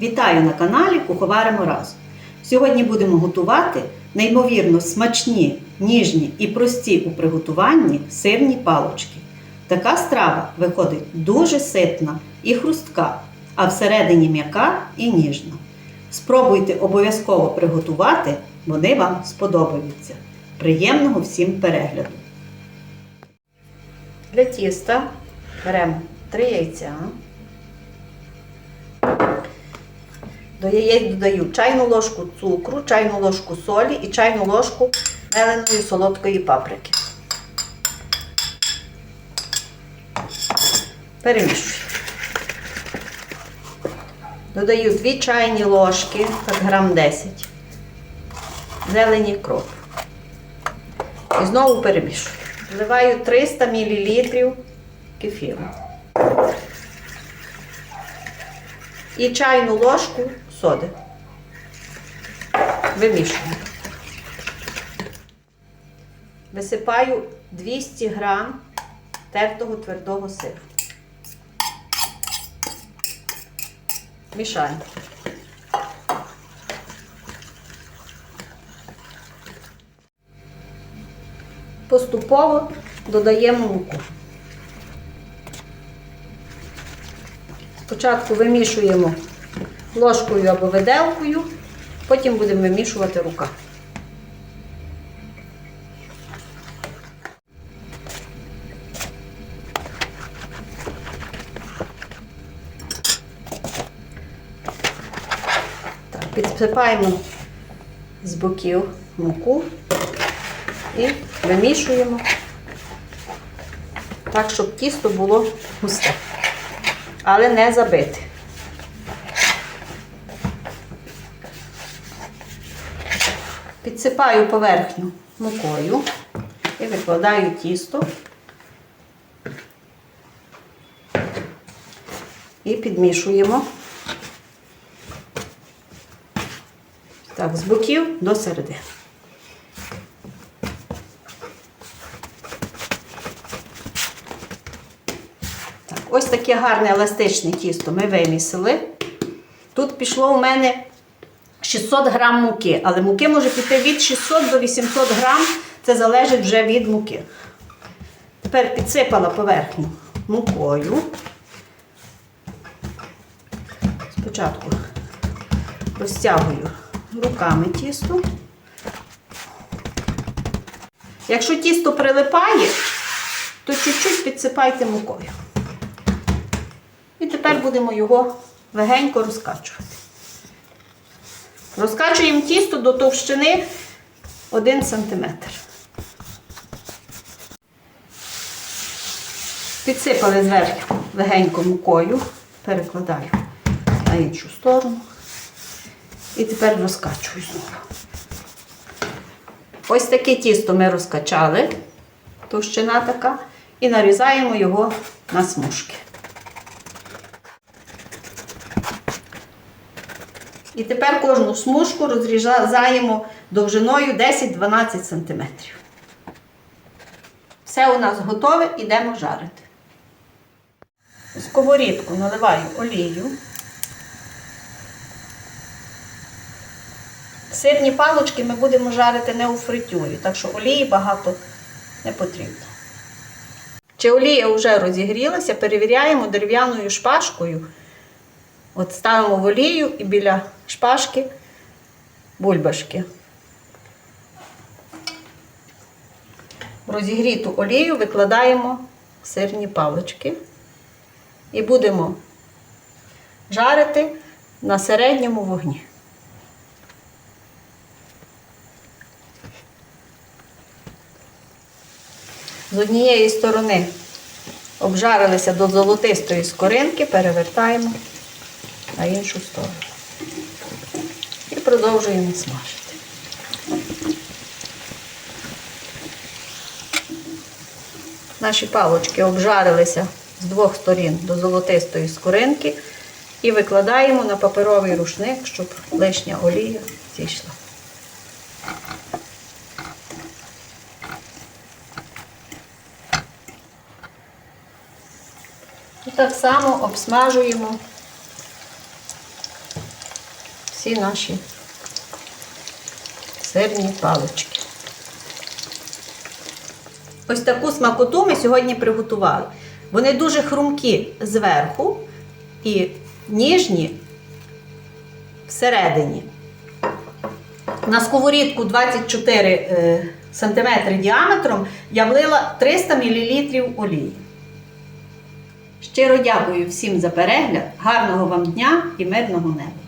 Вітаю на каналі Куховаримо разом. Сьогодні будемо готувати неймовірно смачні, ніжні і прості у приготуванні сирні палочки. Така страва виходить дуже ситна і хрустка, а всередині м'яка і ніжна. Спробуйте обов'язково приготувати, вони вам сподобаються. Приємного всім перегляду! Для тіста беремо 3 яйця. До яєць додаю чайну ложку цукру, чайну ложку солі і чайну ложку меленої солодкої паприки. Перемішую. Додаю 2 чайні ложки, так грам 10, зелені кроп. І знову перемішую. Вливаю 300 мл кефіру. І чайну ложку соди. Вимішую. Висипаю 200 грам тертого твердого сиру. Мішаю. Поступово додаємо муку. Спочатку вимішуємо ложкою або виделкою, потім будемо вимішувати рука. Підсипаємо з боків муку і вимішуємо так, щоб тісто було густе, але не забите. Підсипаю поверхню мукою і викладаю тісто і підмішуємо так, з боків до середини. Так, ось таке гарне еластичне тісто ми вимісили. Тут пішло у мене 600 грам муки, але муки може піти від 600 до 800 грам, це залежить вже від муки. Тепер підсипала поверхню мукою. Спочатку розтягую руками тісто. Якщо тісто прилипає, то чуть-чуть підсипайте мукою. І тепер будемо його легенько розкачувати. Розкачуємо тісто до товщини 1 см. Підсипали зверху легенько мукою, перекладаю на іншу сторону. І тепер розкачую знову. Ось таке тісто ми розкачали, товщина така, і нарізаємо його на смужки. І тепер кожну смужку розрізаємо довжиною 10-12 см. Все у нас готове, йдемо жарити. У сковорідку наливаю олію. Сирні палочки ми будемо жарити не у фритюрі, так що олії багато не потрібно. Чи олія вже розігрілася, перевіряємо дерев'яною шпажкою. От ставимо в олію і біля шпажки бульбашки. В розігріту олію викладаємо сирні палички і будемо жарити на середньому вогні. З однієї сторони обжарилися до золотистої скоринки, перевертаємо на іншу сторону. І продовжуємо смажити. Наші палочки обжарилися з двох сторін до золотистої скоринки і викладаємо на паперовий рушник, щоб лишня олія зійшла. І так само обсмажуємо всі наші сирні палички. Ось таку смакоту ми сьогодні приготували. Вони дуже хрумкі зверху і ніжні всередині. На сковорідку 24 е, см діаметром я влила 300 мл олії. Щиро дякую всім за перегляд, гарного вам дня і мирного неба!